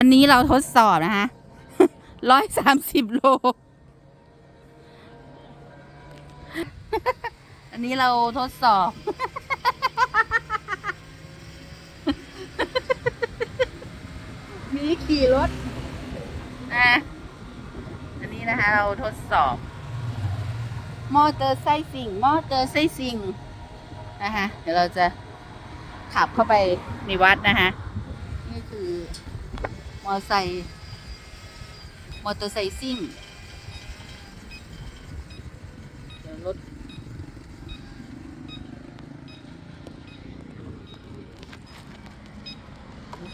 อันนี้เราทดสอบนะคะร้อยสามสิบโล อันนี้เราทดสอบ มีขี่รถนะอันนี้นะคะ เราทดสอบ มอเตอร์ไซค์สิ่ง มอเตอร์ไซค์สิ่งนะคะ เดี๋ยวเราจะขับเข้าไปในวัดนะคะ นี่คือ อไซค์มอเตอร์ไซค์ซิ่งรถ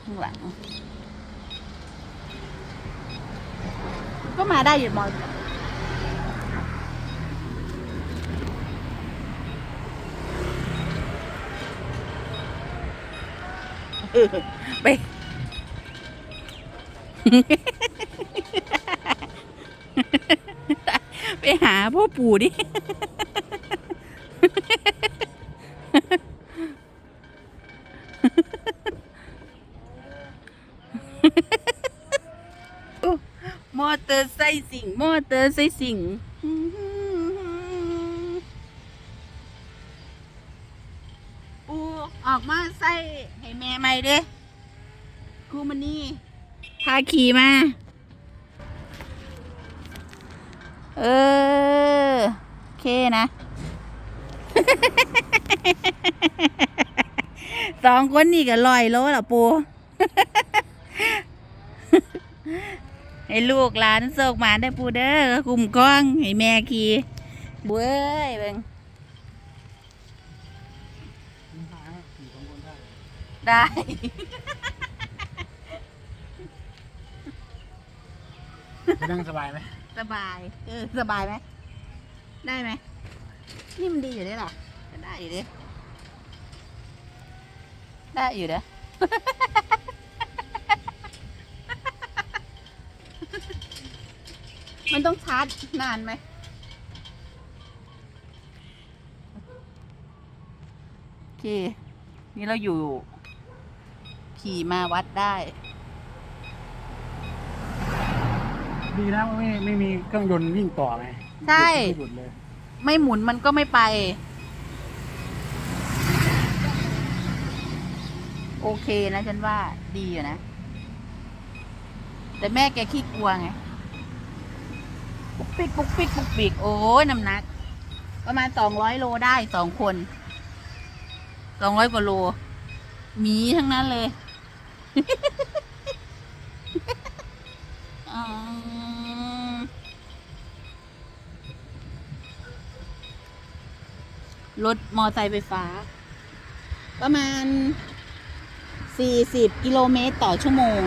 ข้างหลังก็มาได้อยู่มอเออไป ไปหาพ่อปู่ดิ มอเตอร์ไซค์สิง มอเตอร์ไซค์สิงปูออกมาใส่ให้แม่ใหม่เด้ครูมันนี่ พาขี่มา เออ โอเคนะ สองคนนี่ก็ลอยโลละปูให้ลูกหลานโศกหมานได้ปูเด้อกุมกล้องให้แม่ขี่เบ้ยเบิงได้ นั่งสบายไหมสบาย เออ สบายไหม ได้ไหม นี่มันดีอยู่ได้หรอได้อยู่ดิ ได้อยู่เด้อมันต้องชาร์จนานไหม โอเค นี่เราอยู่ ขี่มาวัดได้ ดีนะไม่ไม่มีเครื่องยนต์วิ่งต่อไงใช่หยุดไม่หยุดเลยไม่หมุนมันก็ไม่ไป โอเคนะฉันว่าดีอยู่นะ แต่แม่แกขี้กลัวไง ปุกปิกปุกปิกปุกปิกโอ้ยน้ำหนัก ประมาณสองร้อยโลได้สองคนสองร้อยกว่าโลหมีทั้งนั้นเลยอืม รถมอไซค์ไฟฟ้า ประมาณ 40 กิโลเมตรต่อชั่วโมง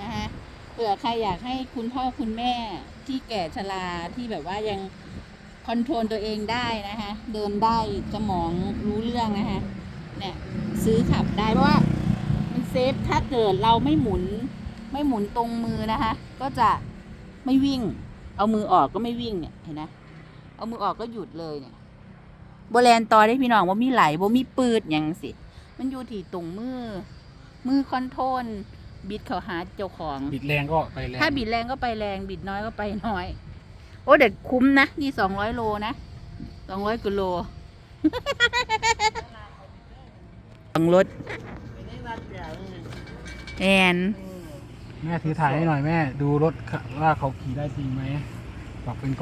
นะคะเผื่อใครอยากให้คุณพ่อคุณแม่ที่แก่ชราที่แบบว่ายังคอนโทรลตัวเองได้นะคะเดินได้สมองรู้เรื่องนะคะเนี่ยซื้อขับได้เพราะว่ามันเซฟถ้าเกิดเราไม่หมุนไม่หมุนตรงมือนะคะ ก็จะไม่วิ่ง เอามือออกก็ไม่วิ่งเนี่ยเห็นไหม เอามือออกก็หยุดเลยเนี่ยโบแลนต่อได้พี่น้องว่ามีไหลบ่มีปืดอย่างสิ มันอยู่ที่ตรงมือ มือคอนโทรลบิดเขาหาเจ้าของ บิดแรงก็ไปแรงถ้าบิดแรงก็ไปแรง บิดน้อยก็ไปน้อย โอ้เด็ดคุ้มนะ นี่สองร้อยโลนะสองร้อยกิโลฟังรถแอนแม่ถือถ่ายให้หน่อยแม่ ดูรถว่าเขาขี่ได้จริงไหมบอกเป็นก